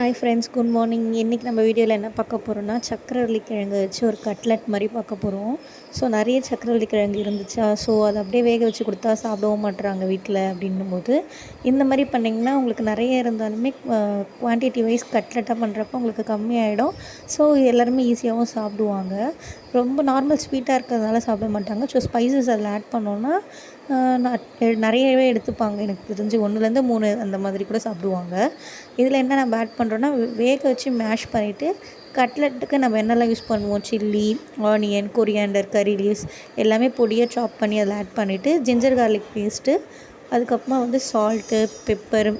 Hi friends good morning இன்றைக்கி நம்ம வீடியோவில் என்ன பார்க்க போகிறோம்னா சக்கரவள்ளி கிழங்கு வச்சு ஒரு கட்லட் மாதிரி பார்க்க போகிறோம் ஸோ நிறைய சக்கரவள்ளி கிழங்கு இருந்துச்சா? ஸோ அதை அப்படியே வேக வச்சு கொடுத்தா சாப்பிடவும் மாட்டுறாங்க வீட்டில் அப்படின்னும் போது இந்த மாதிரி பண்ணிங்கன்னா உங்களுக்கு நிறைய இருந்தாலுமே குவான்டிட்டி வைஸ் கட்லெட்டாக பண்ணுறப்போ உங்களுக்கு கம்மியாயிடும். ஸோ எல்லாருமே ஈஸியாகவும் சாப்பிடுவாங்க. ரொம்ப நார்மல் ஸ்வீட்டாக இருக்கிறதுனால சாப்பிட மாட்டாங்க. ஸோ ஸ்பைசஸ் அதில் ஆட் பண்ணோன்னா நிறையவே எடுத்துப்பாங்க. எனக்கு தெரிஞ்சு ஒன்றுலேருந்து மூணு அந்த மாதிரி கூட சாப்பிடுவாங்க. இதில் என்ன நம்ம ஆட் பண்ணுறோன்னா வேக வச்சு மேஷ் பண்ணிவிட்டு கட்லெட்டுக்கு நம்ம என்னெல்லாம் யூஸ் பண்ணுவோம்? Chilli onion coriander curry leaves எல்லாமே பொடியாக சாப் பண்ணி அதில் ஆட் பண்ணிவிட்டு ஜிஞ்சர் கார்லிக் பேஸ்ட்டு அதுக்கப்புறமா வந்து சால்ட்டு பெப்பர்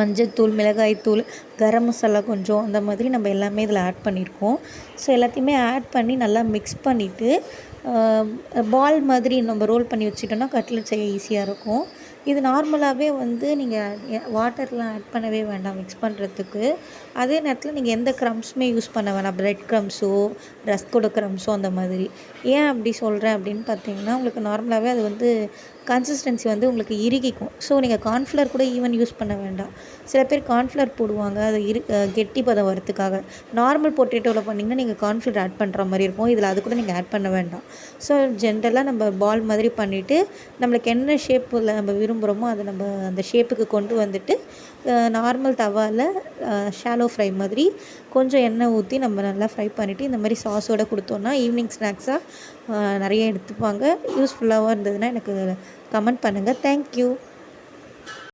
மஞ்சத்தூள் மிளகாய்த்தூள் கரம் மசாலா கொஞ்சம் அந்த மாதிரி நம்ம எல்லாமே இதில் ஆட் பண்ணியிருக்கோம். ஸோ எல்லாத்தையுமே ஆட் பண்ணி நல்லா மிக்ஸ் பண்ணிவிட்டு பால் மாதிரி நம்ம ரோல் பண்ணி வச்சுட்டோன்னா கட்டில் செய்ய ஈஸியாக இருக்கும். இது நார்மலாகவே வந்து நீங்கள் வாட்டர்லாம் ஆட் பண்ணவே வேண்டாம் மிக்ஸ் பண்ணுறதுக்கு. அதே நேரத்தில் நீங்கள் எந்த க்ரம்ஸுமே யூஸ் பண்ண வேணாம். ப்ரெட் க்ரம்ஸோ ரஸ்கோட க்ரம்ஸோ அந்த மாதிரி. ஏன் அப்படி சொல்கிறேன் அப்படின்னு பார்த்தீங்கன்னா உங்களுக்கு நார்மலாகவே அது வந்து கன்சிஸ்டன்சி வந்து உங்களுக்கு இறுகிக்கும். ஸோ நீங்கள் கார்ன்ஃப்ளவர் கூட ஈவன் யூஸ் பண்ண வேண்டாம். சில பேர் கார்ன்ஃப்ளவர் போடுவாங்க. அது இரு கெட்டி பதம் வரத்துக்காக நார்மல் பொட்டேட்டோவில் பண்ணிங்கன்னா நீங்கள் கார்ன்ஃப்ளவர் ஆட் பண்ணுற மாதிரி இருக்கும். இதில் அது கூட நீங்கள் ஆட் பண்ண வேண்டாம். ஸோ ஜென்ரலாக நம்ம பால் மாதிரி பண்ணிவிட்டு நம்மளுக்கு என்ன ஷேப்பில் நம்ம விரும்புகிறோமோ அதை நம்ம அந்த ஷேப்புக்கு கொண்டு வந்துட்டு நார்மல் தவாவில் ஷாலோ ஃப்ரை மாதிரி கொஞ்சம் எண்ணெய் ஊற்றி நம்ம நல்லா ஃப்ரை பண்ணிவிட்டு இந்த மாதிரி சாஸோடு கொடுத்தோன்னா ஈவினிங் ஸ்நாக்ஸாக நிறைய எடுத்துப்பாங்க. யூஸ்ஃபுல்லாகவும் இருந்ததுன்னா எனக்கு கமெண்ட் பண்ணுங்கள் தேங்க்யூ